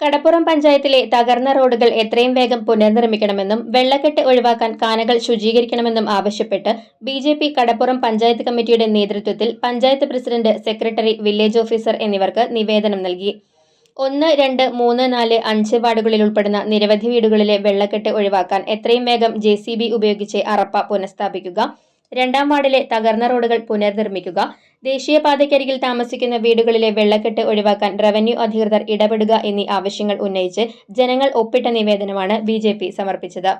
കടപ്പുറം പഞ്ചായത്തിലെ തകർന്ന റോഡുകൾ എത്രയും വേഗം പുനർനിർമ്മിക്കണമെന്നും വെള്ളക്കെട്ട് ഒഴിവാക്കാൻ കാനകൾ ശുചീകരിക്കണമെന്നും ആവശ്യപ്പെട്ട് B J P Kadappuram panchayat കമ്മിറ്റിയുടെ നേതൃത്വത്തിൽ panchayat president secretary village officer എന്നിവർക്ക് നിവേദനം നൽകി. ഒന്ന് രണ്ട് മൂന്ന് നാല് അഞ്ച് വാർഡുകളിൽ ഉൾപ്പെടുന്ന നിരവധി വീടുകളിലെ വെള്ളക്കെട്ട് ഒഴിവാക്കാൻ എത്രയും വേഗം ജെ ഉപയോഗിച്ച് അറപ്പ പുനഃസ്ഥാപിക്കുക. രണ്ടാം വാർഡിലെ തകർന്ന റോഡുകൾ പുനർനിർമ്മിക്കുക ദേശീയപാതയ്ക്കരികിൽ താമസിക്കുന്ന വീടുകളിലെ വെള്ളക്കെട്ട് ഒഴിവാക്കാൻ റവന്യൂ അധികൃതർ ഇടപെടുക എന്നീ ആവശ്യങ്ങൾ ഉന്നയിച്ച് ജനങ്ങൾ ഒപ്പിട്ട നിവേദനമാണ് ബി സമർപ്പിച്ചത്.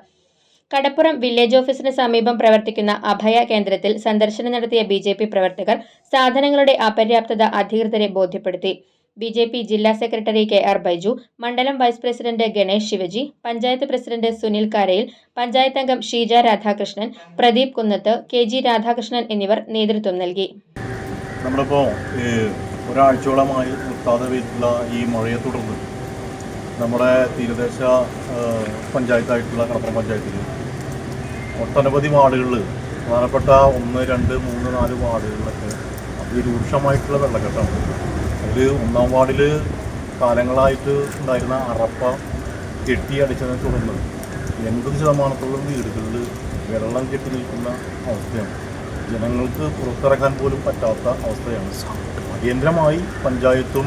കടപ്പുറം വില്ലേജ് ഓഫീസിന് സമീപം പ്രവർത്തിക്കുന്ന അഭയ കേന്ദ്രത്തിൽ സന്ദർശനം നടത്തിയ ബി പ്രവർത്തകർ സാധനങ്ങളുടെ അപര്യാപ്തത അധികൃതരെ ബോധ്യപ്പെടുത്തി. ബി ജെ പി ജില്ലാ സെക്രട്ടറി കെ ആർ ബൈജു മണ്ഡലം vice president Ganesh Shivaji panchayat president Sunil Karayil panchayat അംഗം ഷീജ രാധാകൃഷ്ണൻ പ്രദീപ് കുന്നത്ത് കെ ജി രാധാകൃഷ്ണൻ എന്നിവർ നേതൃത്വം നൽകി. നമ്മളിപ്പോൾ ഒരാഴ്ചയോളമായി നിർത്താതെ പെയ്തുള്ള ഈ മഴയെ തുടർന്ന് നമ്മുടെ തീരദേശ പഞ്ചായത്തായിട്ടുള്ള കടപ്പുറം പഞ്ചായത്തിൽ ഒട്ടനവധി വാർഡുകളിൽ പ്രധാനപ്പെട്ട ഒന്ന് രണ്ട് മൂന്ന് നാല് വാർഡുകളിലൊക്കെ അതിരൂക്ഷമായിട്ടുള്ള വെള്ളക്കെട്ടാണ് അതിൽ ഒന്നാം വാർഡിൽ കാലങ്ങളായിട്ട് ഉണ്ടായിരുന്ന അറപ്പ കെട്ടി അടിച്ചതിനെ തുടർന്ന് എൺപത് ശതമാനത്തോളം വീടുകളിൽ വെള്ളം കെട്ടി നിൽക്കുന്ന അവസ്ഥയാണ്. ജനങ്ങൾക്ക് പുറത്തിറക്കാൻ പോലും പറ്റാത്ത അവസ്ഥയാണ്. അടിയന്തരമായി പഞ്ചായത്തും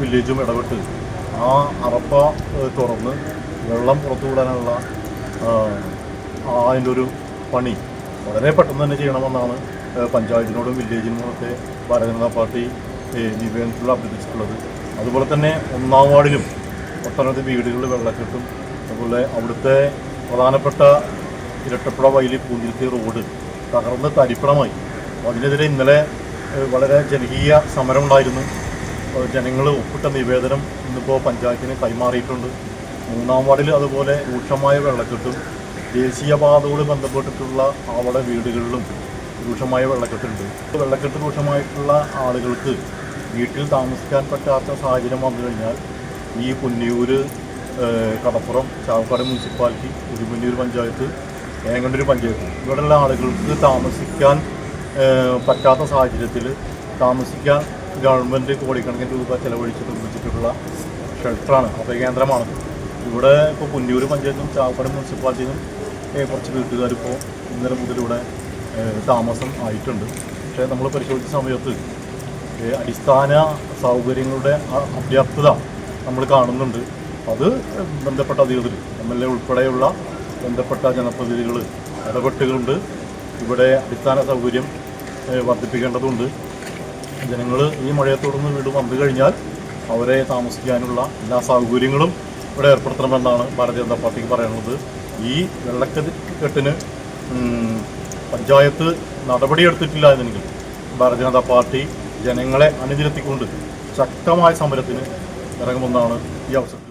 വില്ലേജും ഇടപെട്ട് ആ അറപ്പ തുറന്ന് വെള്ളം പുറത്തു വിടാനുള്ള ആ, ആ അതിന്റെ ഒരു പണി വളരെ പെട്ടെന്ന് തന്നെ ചെയ്യണമെന്നാണ് പഞ്ചായത്തിനോടും വില്ലേജിനോടും ഒക്കെ ഭാരതീയ ജനതാ പാർട്ടി നിവേദനത്തിൽ അഭ്യർത്ഥിച്ചിട്ടുള്ളത്. അതുപോലെ തന്നെ ഒന്നാം വാർഡിലും ഒട്ടനവധി വീടുകളിൽ വെള്ളക്കെട്ടും അതുപോലെ അവിടുത്തെ പ്രധാനപ്പെട്ട ഇരട്ടപ്പുഴ വയലി പൂന്തിരുത്തി റോഡ് തകർന്ന് തരിപ്പണമായി. അതിനെതിരെ ഇന്നലെ വളരെ ജനകീയ സമരമുണ്ടായിരുന്നു. ജനങ്ങൾ ഒപ്പിട്ട നിവേദനം ഇന്നിപ്പോൾ പഞ്ചായത്തിന് കൈമാറിയിട്ടുണ്ട്. മൂന്നാം വാർഡിൽ അതുപോലെ രൂക്ഷമായ വെള്ളക്കെട്ടും ദേശീയപാതയോട് ബന്ധപ്പെട്ടിട്ടുള്ള അവിടെ വീടുകളിലും രൂക്ഷമായ വെള്ളക്കെട്ടുണ്ട്. വെള്ളക്കെട്ട് രൂക്ഷമായിട്ടുള്ള ആളുകൾക്ക് വീട്ടിൽ താമസിക്കാൻ പറ്റാത്ത സാഹചര്യം വന്നു കഴിഞ്ഞാൽ ഈ പുന്നിയൂര് കടപ്പുറം ചാവക്കാട് മുനിസിപ്പാലിറ്റി ഉരുമന്നൂർ പഞ്ചായത്ത് ഏങ്ങണ്ടൂർ പഞ്ചായത്ത് ഇവിടെയുള്ള ആളുകൾക്ക് താമസിക്കാൻ പറ്റാത്ത സാഹചര്യത്തിൽ താമസിക്കാൻ ഗവൺമെന്റ് കോടിക്കണക്കിന് രൂപ ചെലവഴിച്ച് നിർമ്മിച്ചിട്ടുള്ള ഷെൽട്ടറാണ്. അഭയകേന്ദ്രമാണ് ഇവിടെ ഇപ്പോൾ പുന്നിയൂർ പഞ്ചായത്തും ചാവക്കാട് മുനിസിപ്പാലിറ്റിയും കുറച്ച് വീട്ടുകാരിപ്പോൾ ഇന്നലെ മുതൽ ഇവിടെ താമസം ആയിട്ടുണ്ട്. പക്ഷേ നമ്മൾ പരിശോധിച്ച സമയത്ത് അടിസ്ഥാന സൗകര്യങ്ങളുടെ അപര്യാപ്തത നമ്മൾ കാണുന്നുണ്ട്. അത് ബന്ധപ്പെട്ട അധികൃതർ എം എൽ എ ഉൾപ്പെടെയുള്ള ബന്ധപ്പെട്ട ജനപ്രതിനിധികൾ ഇടപെട്ടുകൊണ്ട് ഇവിടെ അടിസ്ഥാന സൗകര്യം വർദ്ധിപ്പിക്കേണ്ടതുണ്ട്. ജനങ്ങൾ ഈ മഴയെ തുടർന്ന് വീട് വന്നു കഴിഞ്ഞാൽ അവരെ താമസിക്കാനുള്ള എല്ലാ സൗകര്യങ്ങളും ഇവിടെ ഏർപ്പെടുത്തണമെന്നാണ് ഭാരതീയ ജനതാ പാർട്ടിക്ക് പറയുന്നത് ഈ വെള്ളക്കെട്ടിന് പഞ്ചായത്ത് നടപടിയെടുത്തിട്ടില്ല എന്നെങ്കിൽ ഭാരതീയ ജനതാ പാർട്ടി ജനങ്ങളെ അണിനിരത്തിക്കൊണ്ട് ശക്തമായ സമരത്തിന് ഇറങ്ങുമെന്നാണ് ഈ അവസരം.